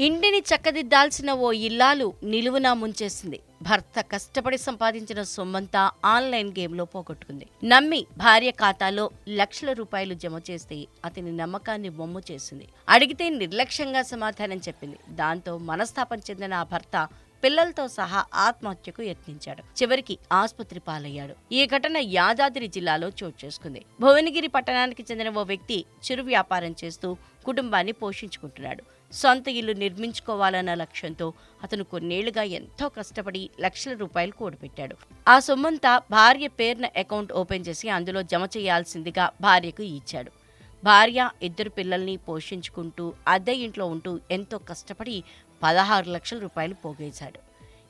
ఇంటిని చక్కదిద్దాల్సిన ఓ ఇల్లాలు నిలువునా ముంచేసింది. భర్త కష్టపడి సంపాదించిన సొమ్మంతా ఆన్లైన్ గేమ్లో పోగొట్టుకుంది. నమ్మి భార్య ఖాతాలో లక్షల రూపాయలు జమ చేస్తే అతని నమ్మకాన్ని బొమ్ము చేసింది. అడిగితే నిర్లక్ష్యంగా సమాధానం చెప్పింది. దాంతో మనస్తాపం చెందిన ఆ భర్త పిల్లలతో సహా ఆత్మహత్యకు యత్నించాడు. చివరికి ఆసుపత్రి పాలయ్యాడు. ఈ ఘటన యాదాద్రి జిల్లాలో చోటు చేసుకుంది. భువనగిరి పట్టణానికి చెందిన ఓ వ్యక్తి చిరు వ్యాపారం చేస్తూ కుటుంబాన్ని పోషించుకుంటున్నాడు. సొంత ఇల్లు నిర్మించుకోవాలన్న లక్ష్యంతో అతను కొన్నేళ్ళుగా ఎంతో కష్టపడి లక్షల రూపాయలు కూడబెట్టాడు. ఆ సొమ్మంతా భార్య పేరున అకౌంట్ ఓపెన్ చేసి అందులో జమ చేయాల్సిందిగా భార్యకు ఇచ్చాడు. భార్య ఇద్దరు పిల్లల్ని పోషించుకుంటూ అద్దె ఇంట్లో ఉంటూ ఎంతో కష్టపడి పదహారు లక్షల రూపాయలు పోగేశాడు.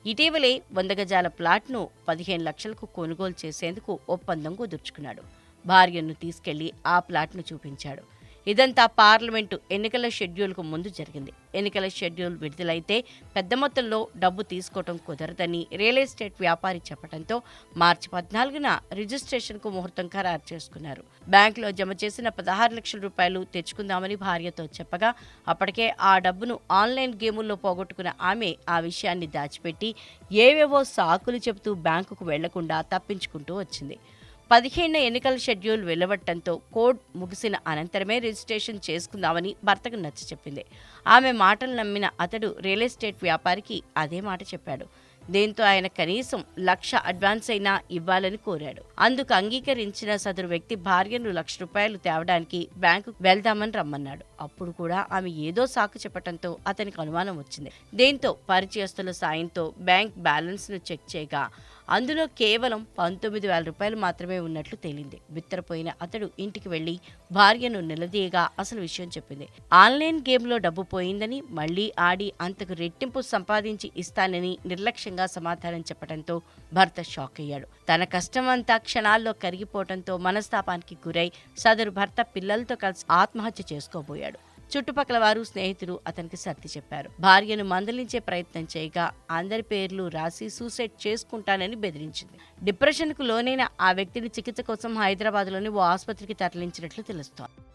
ఇటీవలే వంద గజాల ప్లాట్ను పదిహేను లక్షలకు కొనుగోలు చేసేందుకు ఒప్పందం కుదుర్చుకున్నాడు. భార్యను తీసుకెళ్ళి ఆ ప్లాట్ను చూపించాడు. ఇదంతా పార్లమెంటు ఎన్నికల షెడ్యూల్కు ముందు జరిగింది. ఎన్నికల షెడ్యూల్ విడుదలైతే పెద్ద మొత్తంలో డబ్బు తీసుకోవటం కుదరదని రియల్ ఎస్టేట్ వ్యాపారి చెప్పడంతో మార్చి పద్నాలుగున రిజిస్ట్రేషన్కు ముహూర్తం ఖరారు చేసుకున్నారు. బ్యాంకులో జమ చేసిన పదహారు లక్షల రూపాయలు తెచ్చుకుందామని భార్యతో చెప్పగా అప్పటికే ఆ డబ్బును ఆన్లైన్ గేముల్లో పోగొట్టుకున్న ఆమె ఆ విషయాన్ని దాచిపెట్టి ఏవేవో సాకులు చెబుతూ బ్యాంకుకు వెళ్ళకుండా తప్పించుకుంటూ వచ్చింది. పదిహేను ఎన్నికల షెడ్యూల్ వెలువడటంతో కోడ్ ముగిసిన అనంతరమే రిజిస్ట్రేషన్ చేసుకుందామని భర్తకు నచ్చ చెప్పింది. ఆమె మాటలు నమ్మిన అతడు రియల్ ఎస్టేట్ వ్యాపారికి అదే మాట చెప్పాడు. దీంతో ఆయన కనీసం లక్ష అడ్వాన్స్ అయినా ఇవ్వాలని కోరాడు. అందుకు అంగీకరించిన సదరు వ్యక్తి భార్యను లక్ష రూపాయలు తేవడానికి బ్యాంకు వెళ్దామని రమ్మన్నాడు. అప్పుడు కూడా ఆమె ఏదో సాకు చెప్పడంతో అతనికి అనుమానం వచ్చింది. దీంతో పరిచయస్తుల సాయంతో బ్యాంక్ బ్యాలెన్స్ను చెక్ చేయగా అందులో కేవలం పంతొమ్మిది వేల రూపాయలు మాత్రమే ఉన్నట్లు తేలింది. బిత్తరపోయిన అతడు ఇంటికి వెళ్ళి భార్యను నిలదీయగా అసలు విషయం చెప్పింది. ఆన్లైన్ గేమ్లో డబ్బు పోయిందని మళ్ళీ ఆడి అంతకు రెట్టింపు సంపాదించి ఇస్తానని నిర్లక్ష్యంగా సమాధానం చెప్పడంతో భర్త షాక్ అయ్యాడు తన కష్టమంతా క్షణాల్లో కరిగిపోవడంతో మనస్తాపానికి గురై సదరు భర్త పిల్లలతో కలిసి ఆత్మహత్య చేసుకోబోయాడు. చుట్టుపక్కల వారు స్నేహితులు అతనికి సర్ది చెప్పారు. భార్యను మందలించే ప్రయత్నం చేయగా అందరి పేర్లు రాసి సూసైడ్ చేసుకుంటానని బెదిరించింది. డిప్రెషన్కు లోనైన ఆ వ్యక్తిని చికిత్స కోసం హైదరాబాద్లోని ఓ ఆసుపత్రికి తరలించినట్లు తెలుస్తోంది.